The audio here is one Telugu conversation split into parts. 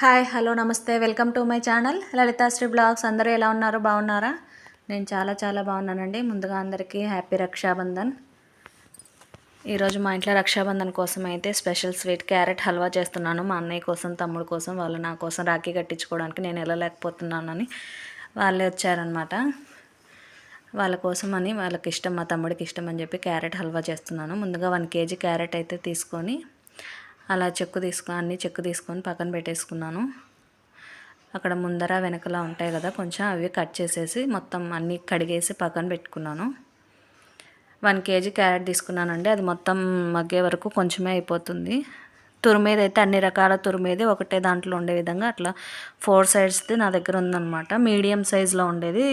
హాయ్ హలో నమస్తే. Welcome to my channel. Lalithasri vlogs. అందరూ ఎలా ఉన్నారు? బాగున్నారా? నేను చాలా చాలా బాగున్నానండి. ముందుగా అందరికీ హ్యాపీ రక్షాబంధన్. ఈరోజు మా ఇంట్లో రక్షాబంధన్ కోసం అయితే స్పెషల్ స్వీట్ క్యారెట్ హల్వా చేస్తున్నాను. మా అన్నయ్య కోసం తమ్ముడు కోసం వాళ్ళు నా కోసం రాఖీ కట్టించుకోవడానికి నేను వెళ్ళలేకపోతున్నానని వాళ్ళే వచ్చారనమాట వాళ్ళ కోసం అని వాళ్ళకి ఇష్టం మా తమ్ముడికి ఇష్టం అని చెప్పి క్యారెట్ హల్వా చేస్తున్నాను. ముందుగా వన్ కేజీ క్యారెట్ అయితే తీసుకొని అలా చెక్కు తీసుకు అన్ని చెక్కు తీసుకొని పక్కన పెట్టేసుకున్నాను. అక్కడ ముందర వెనకలా ఉంటాయి కదా కొంచెం అవి కట్ చేసేసి మొత్తం అన్నీ కడిగేసి పక్కన పెట్టుకున్నాను. వన్ కేజీ క్యారెట్ తీసుకున్నానండి అది మొత్తం మగ్గే వరకు కొంచెమే అయిపోతుంది. తురిమేది అయితే అన్ని రకాల తురిమేది ఒకటే దాంట్లో ఉండే విధంగా అట్లా ఫోర్ సైడ్స్ది నా దగ్గర ఉందన్నమాట. మీడియం సైజులో ఉండేది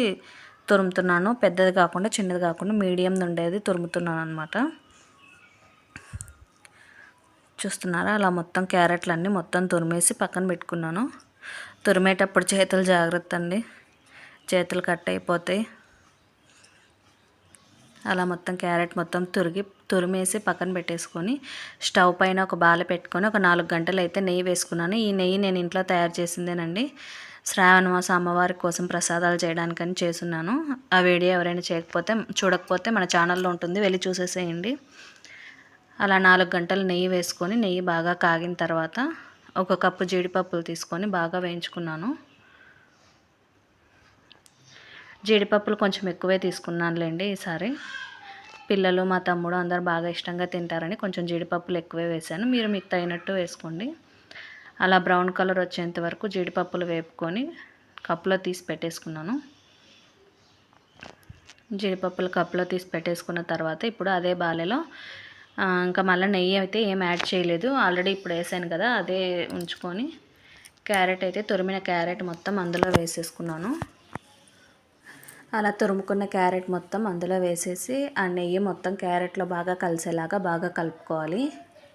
తురుముతున్నాను పెద్దది కాకుండా చిన్నది కాకుండా మీడియంది ఉండేది తురుముతున్నాను అనమాట చూస్తున్నారా? అలా మొత్తం క్యారెట్లన్నీ మొత్తం తురిమేసి పక్కన పెట్టుకున్నాను. తురిమేటప్పుడు చేతులు జాగ్రత్త అండి. చేతులు కట్ అయిపోతాయి. అలా మొత్తం క్యారెట్ మొత్తం తురిగి తురిమేసి పక్కన పెట్టేసుకొని స్టవ్ పైన ఒక బాల పెట్టుకొని ఒక నాలుగు గంటలు అయితే నెయ్యి వేసుకున్నాను. ఈ నెయ్యి నేను ఇంట్లో తయారు చేసిందేనండి. శ్రావణ మాసం అమ్మవారి కోసం ప్రసాదాలు చేయడానికని చేస్తున్నాను. ఆ వీడియో ఎవరైనా చేయకపోతే చూడకపోతే మన ఛానల్లో ఉంటుంది. వెళ్ళి చూసేసేయండి. అలా నాలుగు గంటలు నెయ్యి వేసుకొని నెయ్యి బాగా కాగిన తర్వాత ఒక కప్పు జీడిపప్పులు తీసుకొని బాగా వేయించుకున్నాను. జీడిపప్పులు కొంచెం ఎక్కువే తీసుకున్నానులేండి ఈసారి. పిల్లలు మా తమ్ముడు అందరు బాగా ఇష్టంగా తింటారని కొంచెం జీడిపప్పులు ఎక్కువే వేసాను మీరు మీకు తగినట్టు వేసుకోండి. అలా బ్రౌన్ కలర్ వచ్చేంత వరకు జీడిపప్పులు వేపుకొని కప్పులో తీసి పెట్టేసుకున్నాను. జీడిపప్పులు కప్పులో తీసి పెట్టేసుకున్న తర్వాత ఇప్పుడు అదే బాలెలో ఇంకా మళ్ళీ నెయ్యి అయితే ఏం యాడ్ చేయలేదు. ఆల్రెడీ ఇప్పుడు వేసాను కదా అదే ఉంచుకొని క్యారెట్ అయితే తురిమిన క్యారెట్ మొత్తం అందులో వేసేసుకున్నాను. అలా తురుముకున్న క్యారెట్ మొత్తం అందులో వేసేసి ఆ నెయ్యి మొత్తం క్యారెట్లో బాగా కలిసేలాగా బాగా కలుపుకోవాలి.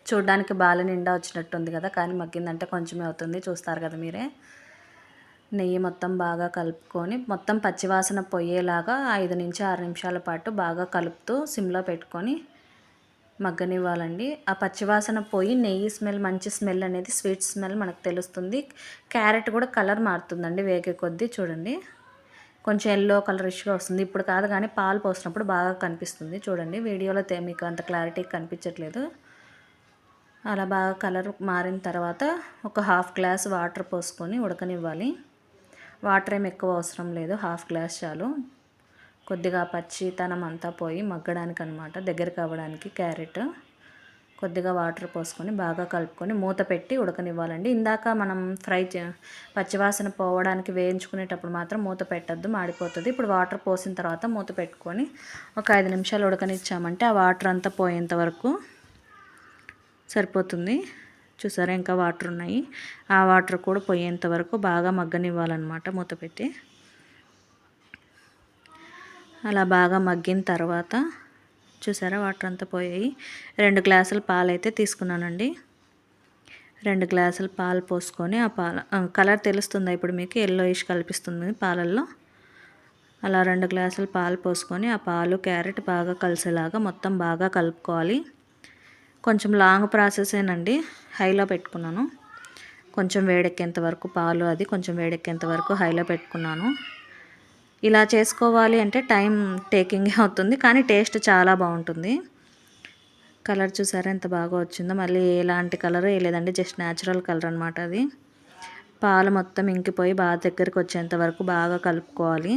చూడ్డానికి బాల నిండా వచ్చినట్టుంది కదా కానీ మగ్గిందంటే కొంచెమే అవుతుంది చూస్తారు కదా మీరే. నెయ్యి మొత్తం బాగా కలుపుకొని మొత్తం పచ్చివాసన పోయేలాగా ఐదు నుంచి ఆరు నిమిషాల పాటు బాగా కలుపుతూ సిమ్లో పెట్టుకొని మగ్గనివ్వాలండి. ఆ పచ్చివాసన పోయి నెయ్యి స్మెల్ మంచి స్మెల్ అనేది స్వీట్ స్మెల్ మనకు తెలుస్తుంది. క్యారెట్ కూడా కలర్ మారుతుందండి వేగే కొద్దీ చూడండి. కొంచెం ఎల్లో కలరిష్గా వస్తుంది. ఇప్పుడు కాదు కానీ పాలు పోసినప్పుడు బాగా కనిపిస్తుంది చూడండి. వీడియోలో మీకు అంత క్లారిటీ కనిపించట్లేదు. అలా బాగా కలర్ మారిన తర్వాత ఒక హాఫ్ గ్లాస్ వాటర్ పోసుకొని ఉడకనివ్వాలి. వాటర్ ఏమి ఎక్కువ అవసరం లేదు. హాఫ్ గ్లాస్ చాలు. కొద్దిగా పచ్చితనం అంతా పోయి మగ్గడానికి అనమాట దగ్గరికి అవ్వడానికి క్యారెట్ కొద్దిగా వాటర్ పోసుకొని బాగా కలుపుకొని మూత పెట్టి ఉడకనివ్వాలండి. ఇందాక మనం ఫ్రై పచ్చివాసన పోవడానికి వేయించుకునేటప్పుడు మాత్రం మూత పెట్టద్దు మాడిపోతుంది. ఇప్పుడు వాటర్ పోసిన తర్వాత మూత పెట్టుకొని ఒక ఐదు నిమిషాలు ఉడకనిచ్చామంటే ఆ వాటర్ అంతా పోయేంత వరకు సరిపోతుంది. చూసారా ఇంకా వాటర్ ఉన్నాయి. ఆ వాటర్ కూడా పోయేంత వరకు బాగా మగ్గనివ్వాలన్నమాట మూత పెట్టి. అలా బాగా మగ్గిన తర్వాత చూసారా వాటర్ అంతా పోయాయి. రెండు గ్లాసుల పాలు అయితే తీసుకున్నానండి. రెండు గ్లాసులు పాలు పోసుకొని ఆ పాల కలర్ తెలుస్తుందా ఇప్పుడు మీకు? ఎల్లో ఇష్ కల్పిస్తుంది పాలల్లో. అలా రెండు గ్లాసులు పాలు పోసుకొని ఆ పాలు క్యారెట్ బాగా కలిసేలాగా మొత్తం బాగా కలుపుకోవాలి. కొంచెం లాంగ్ ప్రాసెసేనండి హైలో పెట్టుకున్నాను. కొంచెం వేడెక్కేంత వరకు పాలు అది కొంచెం వేడెక్కేంత వరకు హైలో పెట్టుకున్నాను. ఇలా చేసుకోవాలి అంటే టైం టేకింగ్ అవుతుంది కానీ టేస్ట్ చాలా బాగుంటుంది. కలర్ చూసారా? ఎంత బాగా వచ్చిందో. మళ్ళీ ఎలాంటి కలర్ వేయలేదండి జస్ట్ న్యాచురల్ కలర్ అనమాట అది. పాలు మొత్తం ఇంకిపోయి బాగా దగ్గరికి వచ్చేంత వరకు బాగా కలుపుకోవాలి.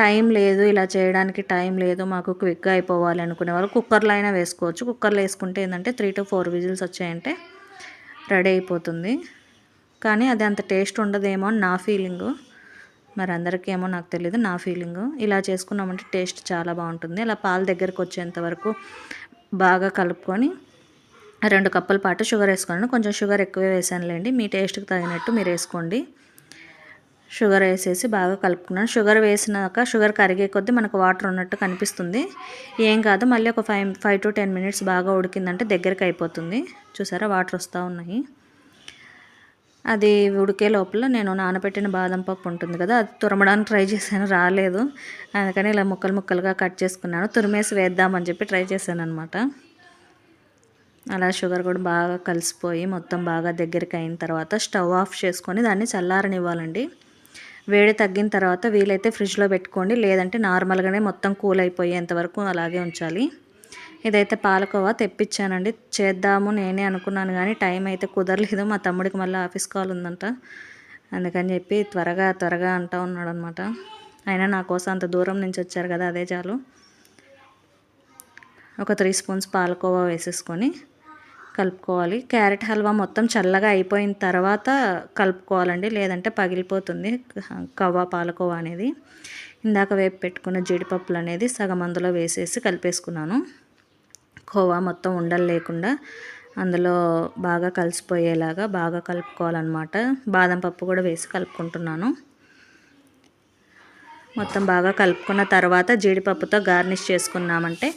టైం లేదు ఇలా చేయడానికి టైం లేదు మాకు క్విక్గా అయిపోవాలి అనుకునే వాళ్ళు కుక్కర్లో అయినా వేసుకోవచ్చు. కుక్కర్లో వేసుకుంటే ఏంటంటే త్రీ టు ఫోర్ విజిల్స్ వచ్చాయంటే రెడీ అయిపోతుంది. కానీ అది అంత టేస్ట్ ఉండదేమో అని నా ఫీలింగు. మరి అందరికీ ఏమో నాకు తెలియదు నా ఫీలింగ్ ఇలా చేసుకున్నామంటే టేస్ట్ చాలా బాగుంటుంది. అలా పాలు దగ్గరకు వచ్చేంత వరకు బాగా కలుపుకొని రెండు కప్పుల పాటు షుగర్ వేసుకోండి కొంచెం షుగర్ ఎక్కువే వేసానులేండి. మీ టేస్ట్కి తగినట్టు మీరు వేసుకోండి. షుగర్ వేసేసి బాగా కలుపుకున్నాను. షుగర్ వేసినాక షుగర్ కరిగే కొద్దీ మనకు వాటర్ ఉన్నట్టు కనిపిస్తుంది. ఏం కాదు మళ్ళీ ఒక five five to ten minutes బాగా ఉడికిందంటే దగ్గరికి అయిపోతుంది. చూసారా వాటర్ వస్తూ ఉన్నాయి. అది ఉడికే లోపల నేను నానబెట్టిన బాదం పప్పు ఉంటుంది కదా అది తురమడానికి ట్రై చేశాను రాలేదు. అందుకని ఇలా ముక్కలు ముక్కలుగా కట్ చేసుకున్నాను. తురిమేసి వేద్దామని చెప్పి ట్రై చేశాను అనమాట అలా షుగర్ కూడా బాగా కలిసిపోయి మొత్తం బాగా దగ్గరికి అయిన తర్వాత స్టవ్ ఆఫ్ చేసుకొని దాన్ని చల్లారనివ్వాలండి. వేడి తగ్గిన తర్వాత వీలైతే ఫ్రిడ్జ్లో పెట్టుకోండి లేదంటే నార్మల్గానే మొత్తం కూల్ అయిపోయేంత వరకు అలాగే ఉంచాలి. ఇదైతే పాలకోవా తెప్పించానండి చేద్దాము నేనే అనుకున్నాను కానీ టైం అయితే కుదరలేదు. మా తమ్ముడికి మళ్ళీ ఆఫీస్ కాల్ ఉందంట. అందుకని చెప్పి త్వరగా త్వరగా అంటూ ఉన్నాడు అనమాట అయినా నా కోసం అంత దూరం నుంచి వచ్చారు కదా అదే చాలు. ఒక త్రీ స్పూన్స్ పాలకోవా వేసేసుకొని కలుపుకోవాలి. క్యారెట్ హల్వా మొత్తం చల్లగా అయిపోయిన తర్వాత కలుపుకోవాలండి. లేదంటే పగిలిపోతుంది కవ్వ పాలకోవా అనేది. ఇందాక వేపు పెట్టుకున్న జీడిపప్పులు అనేది సగం అందులో వేసేసి కలిపేసుకున్నాను. కోవా మొత్తం ఉండలు లేకుండా అందులో బాగా కలిసిపోయేలాగా బాగా కలుపుకోవాలన్నమాట. బాదం పప్పు కూడా వేసి కలుపుకుంటున్నాను. మొత్తం బాగా కలుపుకున్న తర్వాత జీడిపప్పుతో గార్నిష్ చేసుకున్నామంటే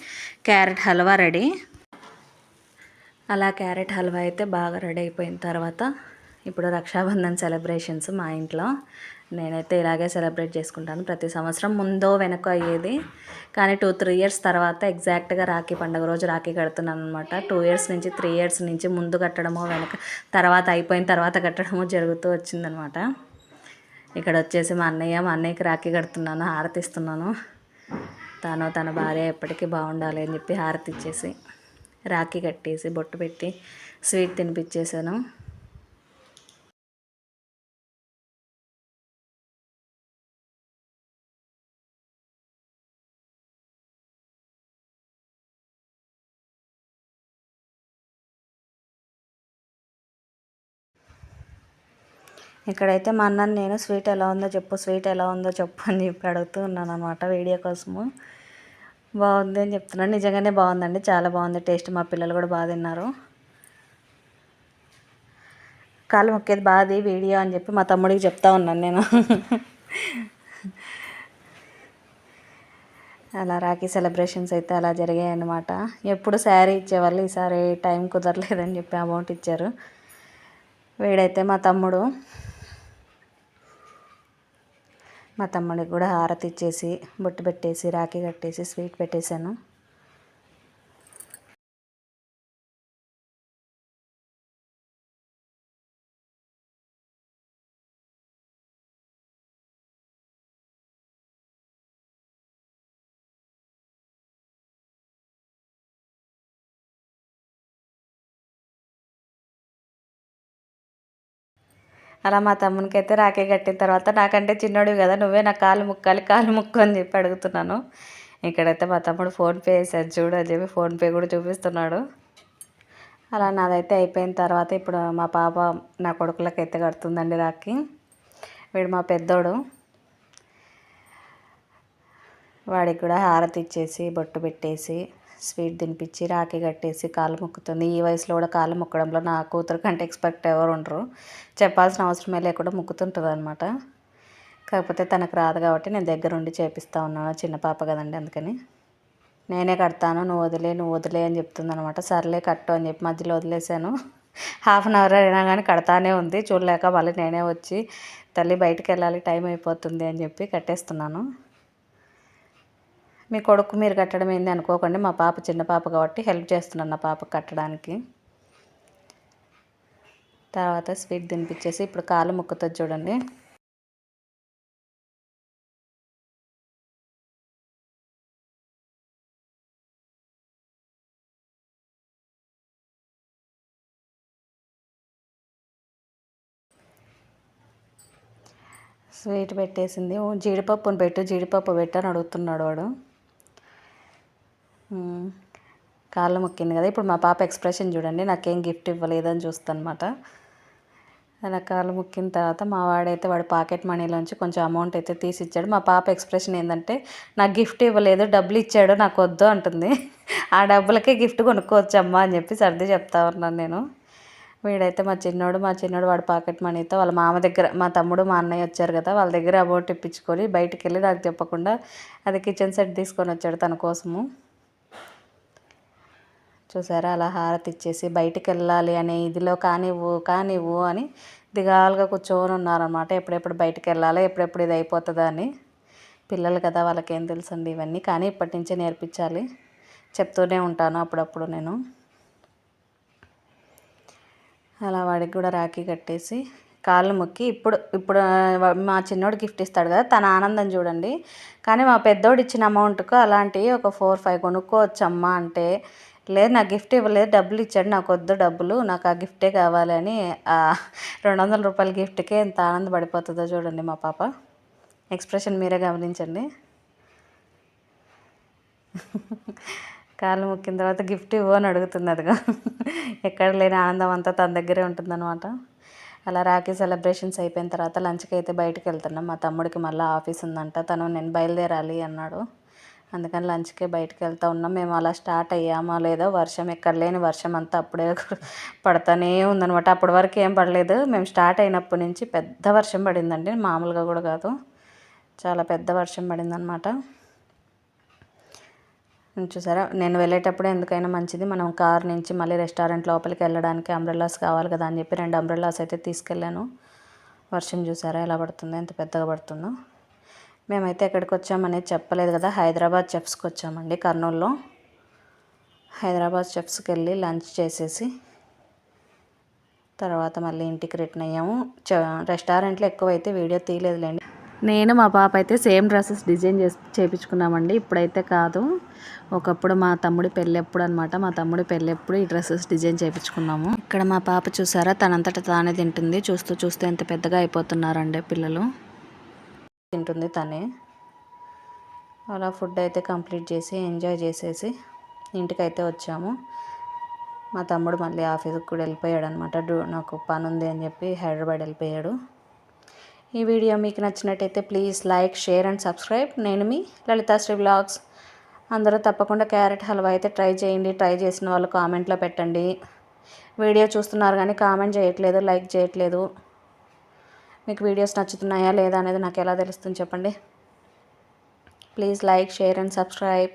క్యారెట్ హల్వా రెడీ. అలా క్యారెట్ హల్వా అయితే బాగా రెడీ అయిపోయిన తర్వాత ఇప్పుడు రక్షాబంధన్ సెలబ్రేషన్స్ మా ఇంట్లో. నేనైతే ఇలాగే సెలబ్రేట్ చేసుకుంటాను. ప్రతి సంవత్సరం ముందో వెనక అయ్యేది. కానీ టూ త్రీ ఇయర్స్ తర్వాత ఎగ్జాక్ట్గా రాఖీ పండుగ రోజు రాఖీ కడుతున్నాను అనమాట టూ ఇయర్స్ నుంచి త్రీ ఇయర్స్ నుంచి ముందు కట్టడమో వెనక తర్వాత అయిపోయిన తర్వాత కట్టడమో జరుగుతూ వచ్చిందనమాట ఇక్కడ వచ్చేసి మా అన్నయ్య మా అన్నయ్యకి రాఖీ కడుతున్నాను హారతి ఇస్తున్నాను. తను తన భార్య ఎప్పటికీ బాగుండాలి అని చెప్పి హారతి ఇచ్చేసి రాఖీ కట్టేసి బొట్టు పెట్టి స్వీట్ తినిపించేసాను ఇక్కడైతే మా అన్నని నేను స్వీట్ ఎలా ఉందో చెప్పు స్వీట్ ఎలా ఉందో చెప్పు అని చెప్పి అడుగుతూ ఉన్నాను అనమాట వీడియో కోసము. బాగుంది అని చెప్తున్నాను. నిజంగానే బాగుందండి. చాలా బాగుంది. టేస్ట్ మా పిల్లలు కూడా బాగా తిన్నారు. కాలు మొక్కేది బాది వీడియో అని చెప్పి మా తమ్ముడికి చెప్తా ఉన్నాను నేను. అలా రాఖీ సెలబ్రేషన్స్ అయితే అలా జరిగాయి అన్నమాట. ఎప్పుడు శారీ ఇచ్చేవాళ్ళు ఈసారి టైం కుదరలేదని చెప్పి అమౌంట్ ఇచ్చారు. వీడైతే మా తమ్ముడు. మా తమ్ముడికి కూడా హారతి ఇచ్చేసి బొట్టు పెట్టేసి రాఖీ కట్టేసి స్వీట్ పెట్టేశాను. అలా మా తమ్మునికి అయితే రాఖీ కట్టిన తర్వాత నాకంటే చిన్నోడు కదా నువ్వే నా కాలు ముక్కాలి కాలు ముక్కు అని చెప్పి అడుగుతున్నాను. ఇక్కడైతే మా తమ్ముడు ఫోన్పే వేసాడు చూడు అని చెప్పి ఫోన్పే కూడా చూపిస్తున్నాడు. అలా నాదైతే అయిపోయిన తర్వాత ఇప్పుడు మా పాప నా కొడుకులకు అయితే కడుతుందండి రాఖీ. వీడు మా పెద్దోడు. వాడికి కూడా హారతి ఇచ్చేసి బొట్టు పెట్టేసి స్వీట్ తినిపించి రాఖీ కట్టేసి కాళ్ళు మొక్కుతుంది. ఈ వయసులో కూడా కాళ్ళు మొక్కడంలో నా కూతురు కంటే ఎక్స్పెక్ట్ ఎవరు ఉండరు. చెప్పాల్సిన అవసరమే లేకుండా మొక్కుతుంటుంది అనమాట కాకపోతే తనకు రాదు కాబట్టి నేను దగ్గరుండి చేపిస్తూ ఉన్నాను. చిన్న పాప కదండి అందుకని. నేనే కడతాను నువ్వు వదిలే నువ్వు వదిలే అని చెప్తుంది అనమాట సర్లే కట్టు అని చెప్పి మధ్యలో వదిలేసాను హాఫ్ అన్ అవర్ అయినా కానీ కడతానే ఉంది. చూడలేక మళ్ళీ నేనే వచ్చి తల్లి బయటికి వెళ్ళాలి టైం అయిపోతుంది అని చెప్పి కట్టేస్తున్నాను. మీ కొడుకు మీరు కట్టడం ఏంది అనుకోకండి. మా పాప చిన్న పాప కాబట్టి హెల్ప్ చేస్తున్నాను నా పాప కట్టడానికి. తర్వాత స్వీట్ తినిపించేసి ఇప్పుడు కాలు ముక్కుతుంది చూడండి. స్వీట్ పెట్టేసింది. జీడిపప్పును పెట్టు జీడిపప్పు పెట్టని అడుగుతున్నాడు వాడు. కాళ్ళు మొక్కింది కదా. ఇప్పుడు మా పాప ఎక్స్ప్రెషన్ చూడండి. నాకేం గిఫ్ట్ ఇవ్వలేదని చూస్తాను అనమాట అలా కాళ్ళు మొక్కిన తర్వాత మా వాడైతే వాడి పాకెట్ మనీలోంచి కొంచెం అమౌంట్ అయితే తీసి ఇచ్చాడు మా పాప ఎక్స్ప్రెషన్ ఏంటంటే నాకు గిఫ్ట్ ఇవ్వలేదు డబ్బులు ఇచ్చాడు నాకు వద్దు అంటుంది. ఆ డబ్బులకే గిఫ్ట్ కొనుక్కోవచ్చు అమ్మా అని చెప్పి సర్ది చెప్తా ఉన్నాను నేను. వీడైతే మా చిన్నోడు మా చిన్నోడు వాడి పాకెట్ మనీతో వాళ్ళ మామ దగ్గర మా తమ్ముడు మా అన్నయ్య వచ్చారు కదా. వాళ్ళ దగ్గర అమౌంట్ ఇప్పించుకొని బయటికి వెళ్ళి నాకు చెప్పకుండా అది కిచెన్ సెట్ తీసుకొని వచ్చాడు తన కోసము. చూసారా? అలా హారతి ఇచ్చేసి బయటికి వెళ్ళాలి అనే ఇదిలో కానివ్వు కానివ్వు అని దిగాలుగా కూర్చొని ఉన్నారనమాట ఎప్పుడెప్పుడు బయటికి వెళ్ళాలి ఎప్పుడెప్పుడు ఇది అయిపోతుందా అని. పిల్లలు కదా వాళ్ళకేం తెలుసండి ఇవన్నీ. కానీ ఇప్పటి నుంచే నేర్పించాలి. చెప్తూనే ఉంటాను అప్పుడప్పుడు నేను. అలా వాడికి కూడా రాఖీ కట్టేసి కాళ్ళు మొక్కి ఇప్పుడు ఇప్పుడు మా చిన్నోడు గిఫ్ట్ ఇస్తాడు కదా తన ఆనందం చూడండి. కానీ మా పెద్దోడు ఇచ్చిన అమౌంట్కు అలాంటివి ఒక ఫోర్ ఫైవ్ కొనుక్కోవచ్చమ్మా అంటే లేదు నాకు గిఫ్ట్ ఇవ్వలేదు డబ్బులు ఇచ్చాడు నాకు వద్దు డబ్బులు నాకు ఆ గిఫ్టే కావాలని ఆ రెండు వందల రూపాయల గిఫ్ట్కే ఎంత ఆనందపడిపోతుందో చూడండి మా పాప. ఎక్స్ప్రెషన్ మీరే గమనించండి. కాలు ముక్కిన తర్వాత గిఫ్ట్ ఇవ్వు అని అడుగుతుంది అదిగా. ఎక్కడ లేని ఆనందం అంతా తన దగ్గరే ఉంటుందన్నమాట. అలా రాఖీ సెలబ్రేషన్స్ అయిపోయిన తర్వాత లంచ్కి అయితే బయటకు వెళ్తున్నాం. మా తమ్ముడికి మళ్ళీ ఆఫీస్ ఉందంట తను నేను బయలుదేరాలి అన్నాడు. అందుకని లంచ్కే బయటకు వెళ్తూ ఉన్నాం. మేము అలా స్టార్ట్ అయ్యామా లేదో వర్షం ఎక్కడ లేని వర్షం అంతా అప్పుడే పడతానే ఉందనమాట అప్పటి వరకు ఏం పడలేదు. మేము స్టార్ట్ అయినప్పటి నుంచి పెద్ద వర్షం పడిందండి. మామూలుగా కూడా కాదు. చాలా పెద్ద వర్షం పడిందనమాట చూసారా? నేను వెళ్ళేటప్పుడు ఎందుకైనా మంచిది. మనం కార్ నుంచి మళ్ళీ రెస్టారెంట్ లోపలికి వెళ్ళడానికి అంబ్రెల్లాస్ కావాలి కదా అని చెప్పి రెండు అంబ్రెల్లాస్ అయితే తీసుకెళ్ళాను. వర్షం చూసారా? ఎలా పడుతుందో ఎంత పెద్దగా పడుతుందో. మేమైతే ఎక్కడికి వచ్చామనేది చెప్పలేదు కదా. హైదరాబాద్ చెఫ్స్కి వచ్చామండి కర్నూలులో. హైదరాబాద్ చెఫ్స్కి వెళ్ళి లంచ్ చేసేసి తర్వాత మళ్ళీ ఇంటికి రిటర్న్ అయ్యాము. చ రెస్టారెంట్లో ఎక్కువైతే వీడియో తీయలేదులేండి. నేను మా పాప అయితే సేమ్ డ్రెస్సెస్ డిజైన్ చేసి చేయించుకున్నామండి ఇప్పుడైతే కాదు. ఒకప్పుడు మా తమ్ముడి పెళ్ళెప్పుడు అనమాట మా తమ్ముడి పెళ్ళెప్పుడు ఈ డ్రెస్సెస్ డిజైన్ చేయించుకున్నాము ఇక్కడ మా పాప చూసారా? తనంతట తానే తింటుంది. చూస్తూ చూస్తూ ఎంత పెద్దగా అయిపోతున్నారండి పిల్లలు. తింటుంది తనే. అలా ఫుడ్ అయితే కంప్లీట్ చేసి ఎంజాయ్ చేసేసి ఇంటికైతే వచ్చాము. మా తమ్ముడు మళ్ళీ ఆఫీస్కి కూడా వెళ్ళిపోయాడు అనమాట నాకు పని ఉంది అని చెప్పి హైదరాబాద్ వెళ్ళిపోయాడు. ఈ వీడియో మీకు నచ్చినట్టయితే please like share and subscribe. నేను మీ లలితాశ్రీ బ్లాగ్స్. అందరూ తప్పకుండా క్యారెట్ హల్వా అయితే ట్రై చేయండి. ట్రై చేసిన వాళ్ళు కామెంట్లో పెట్టండి. వీడియో చూస్తున్నారు కానీ కామెంట్ చేయట్లేదు లైక్ చేయట్లేదు. మీకు వీడియోస్ నచ్చుతున్నాయా లేదా అనేది నాకు ఎలా తెలుస్తుంది చెప్పండి. Please like share and subscribe.